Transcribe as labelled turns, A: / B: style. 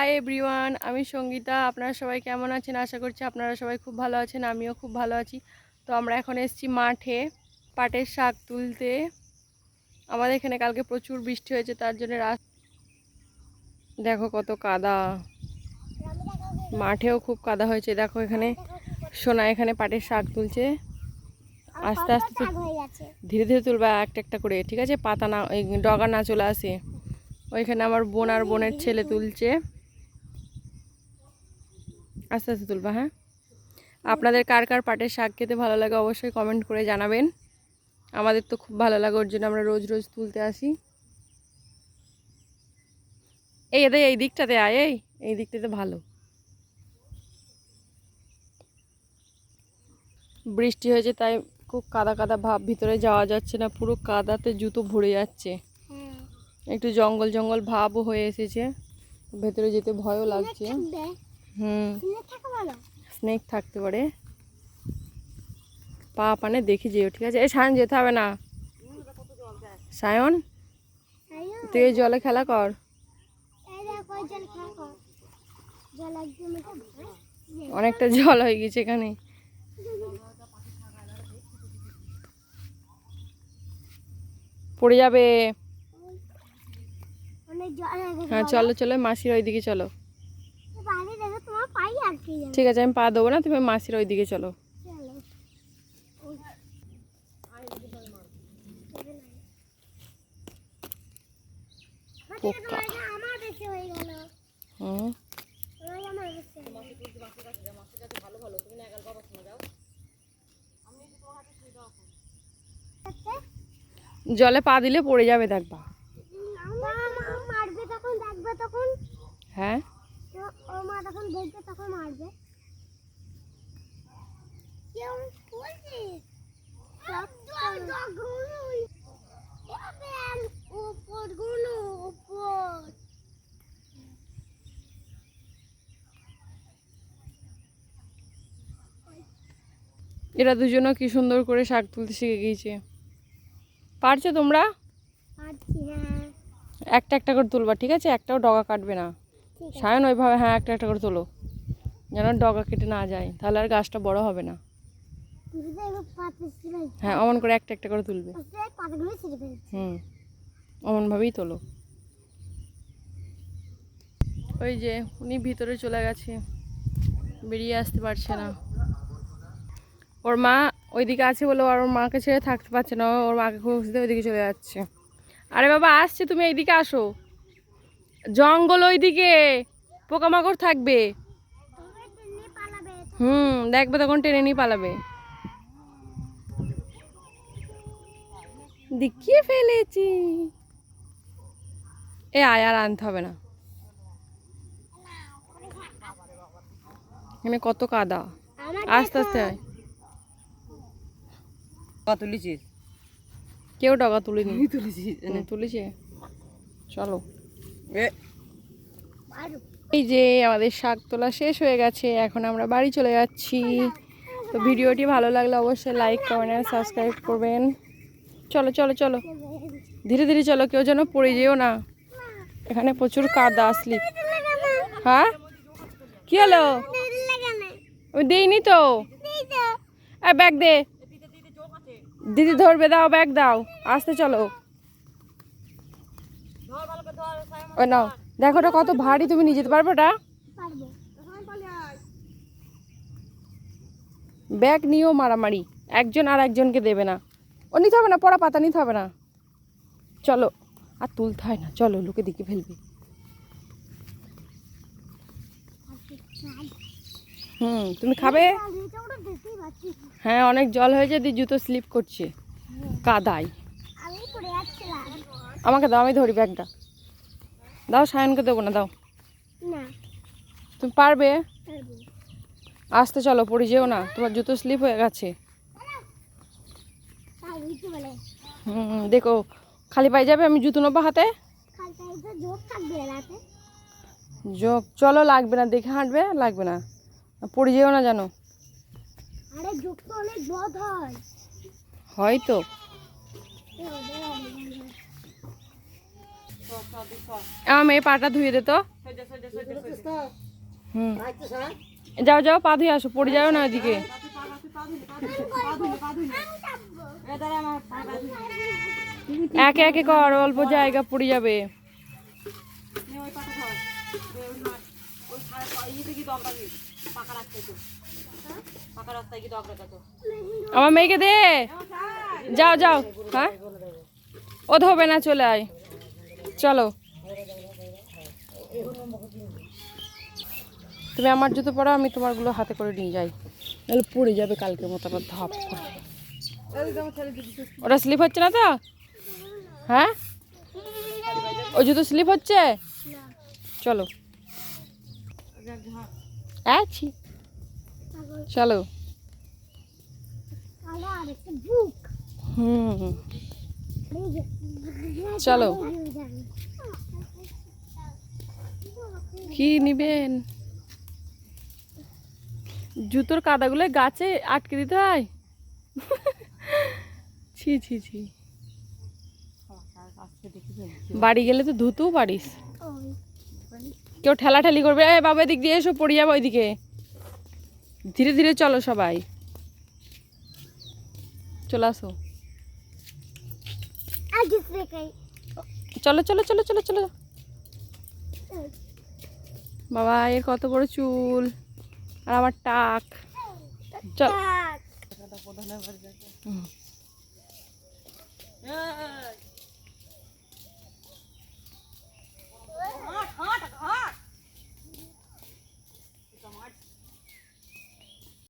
A: Hi everyone আমি সঙ্গীতা। আপনারা সবাই কেমন আছেন? আশা করছি আপনারা সবাই খুব ভালো আছেন আমিও খুব ভালো আছি। তো আমরা এখন এসেছি মাঠে পাটের শাক তুলতে। আমাদের এখানে কালকে প্রচুর বৃষ্টি হয়েছে তার জন্য দেখো কত কাদা। মাঠেও খুব কাদা হয়েছে। দেখো এখানে সোনা এখানে পাটের শাক তুলছে। আস্তে আস্তে ধীরে ধীরে তুলবা একটা একটা করে ঠিক আছে? পাতা না ওই ডগা না চলে আসে। ওইখানে আমার বোন আর বোনের ছেলে তুলছে। আস্তে আস্তে তুলবা হ্যাঁ? আপনাদের কার কার পাটের শাক খেতে ভালো লাগে অবশ্যই কমেন্ট করে জানাবেন। আমাদের তো খুব ভালো লাগে ওর জন্য আমরা রোজ রোজ তুলতে আসি। এই এদের এই দিকটাতে আয় এই এই দিকটাতে ভালো। বৃষ্টি হয়েছে তাই খুব কাদা কাদা ভাব ভিতরে যাওয়া যাচ্ছে না পুরো কাদাতে জুতো ভরে যাচ্ছে। একটু জঙ্গল জঙ্গল ভাবও হয়ে এসেছে ভেতরে যেতে ভয়ও লাগছে। হুম। স্নেক থাকতে পারে। পা পানে দেখে যেও ঠিক আছে? এই সায়ন যেতে হবে না। সায়ন? তুই এই জলে খেলা কর। অনেকটা জল হয়ে গেছে এখানে। পড়ে যাবে।
B: হয়ে
A: হ্যাঁ চলো চলো মাসির ওইদিকে চলো
B: বাইরে দেখো তোমার পাই আটকে যাবে
A: ঠিক আছে আমি পা দেবো না তুমি মাসির ওই দিকে
B: চলো।
A: পোকা। হুম। জলে পা দিলে পড়ে যাবে দেখবা। হ্যাঁ?
B: দেখবে তখন মারবে। কেউ বলছে? উপরগুলো উপর।
A: এরা দুজনও কি সুন্দর করে শাক তুলতে শিখে গিয়েছে। পারছ তোমরা?
B: হ্যাঁ।
A: একটা একটা করে তুলবা ঠিক আছে? একটাও ডগা কাটবে না। সায়ন ওইভাবে হ্যাঁ একটা একটা করে তোলো। যেন ডগা কেটে না যায় তাহলে আর গাছটা বড় হবে না। হ্যাঁ অমন করে একটা একটা করে তুলবে। হুম অমনভাবেই তোলো। ওই যে উনি ভিতরে চলে গেছে। বেরিয়ে আসতে পারছে না। ওর মা ওইদিকে আছে বলে ওর মাকে ছেড়ে থাকতে পারছে না। ওর মাকে খুঁজতে ওইদিকে চলে যাচ্ছে। আরে বাবা আসছে তুমি এইদিকে আসো। জঙ্গল ওইদিকে পোকামাকড় থাকবে। হুম দেখবে তখন টেনে নিয়ে পালাবে। দেখিয়ে ফেলেছি। এ আয় আর আনতে হবে না। এখানে কত কাদা। আস্তে আস্তে আয়।
C: তুলেছিস?
A: কেউ টাকা তুলিনি।
C: তুলেছিস
A: তুলেছে। চলো। এই যে আমাদের শাক তোলা শেষ হয়ে গেছে এখন আমরা বাড়ি চলে যাচ্ছি। তো ভিডিওটি ভালো লাগলে অবশ্যই লাইক কমেন্ট আর সাবস্ক্রাইব করবেন। চলো চলো চলো। ধীরে ধীরে চলো কেউ যেন পড়ে যেও না। এখানে প্রচুর কাদা আসলি হ্যাঁ? কি হলো? আমি দিইনি তো? ব্যাগ দে। দিদি ধরবে দাও ব্যাগ দাও। আসতে চলো। ও নাও দেখো ওটা কত ভারী তুমি নিয়ে যেতে পারবে ওটা? ব্যাগ নিয়েও মারামারি একজন আর একজনকে দেবে না। ও নিতে হবে না পড়া পাতা নিতে হবে না। চলো আর তুলতে হয় না চলো লোকে দিকে ফেলবে। হুম তুমি খাবে? হ্যাঁ অনেক জল হয়েছে দিয়ে জুতো স্লিপ করছে।
B: পড়ে যাচ্ছিলাম।
A: আমাকে দাও আমি ধরি ব্যাগটা। দাও সায়নকে দেবো না দাও। তুমি পারবে? আসতে চলো পড়ে যেও না তোমার জুতো স্লিপ হয়ে গেছে। হুম দেখো খালি পাই যাবে আমি জুতো নেব হাতে? যোগ চলো লাগবে না দেখে হাঁটবে লাগবে না। পড়ে যেও না জানো।
B: যোগ তো অনেক বধ হয়
A: হয়তো
B: এ ওদের অনেক
A: আমার মেয়ে পাটা ধুয়ে দে তো। যাও যাও, পা ধুয়ে আসো, পড়ে যাও না ওইদিকে। একে একে কর, অল্প জায়গা পড়ে যাবে। আমার মেয়েকে দে। যাও যাও হ্যাঁ? ও ধোবে না, চলে আয়। চলো। তুমি আমার জুতো পরো আমি তোমারগুলো হাতে করে নিয়ে যাই। তাহলে পড়ে যাবে কালকের মতো আবার ধপ করে। ওটা স্লিপ হচ্ছে না তো? হ্যাঁ? ওই জুতো স্লিপ হচ্ছে? চলো। আছি চলো।
B: আর একটা বুক
A: হুম। চলো। কি নিবেন? জুতোর কাদাগুলো গাছে আটকে দিতে হয়? ছি ছি ছি। বাড়ি গেলে তো ধুতেও পারিস। কেউ ঠেলা ঠেলি করবে, এ বাবা, এদিক দিয়ে এসো, পড়ে যাব ওইদিকে। ধীরে ধীরে চলো সবাই। চলে আসো। চলো চলো চলো চলো চলো। বাবা এর কত বড় চুল? আর আমার টাক। চল।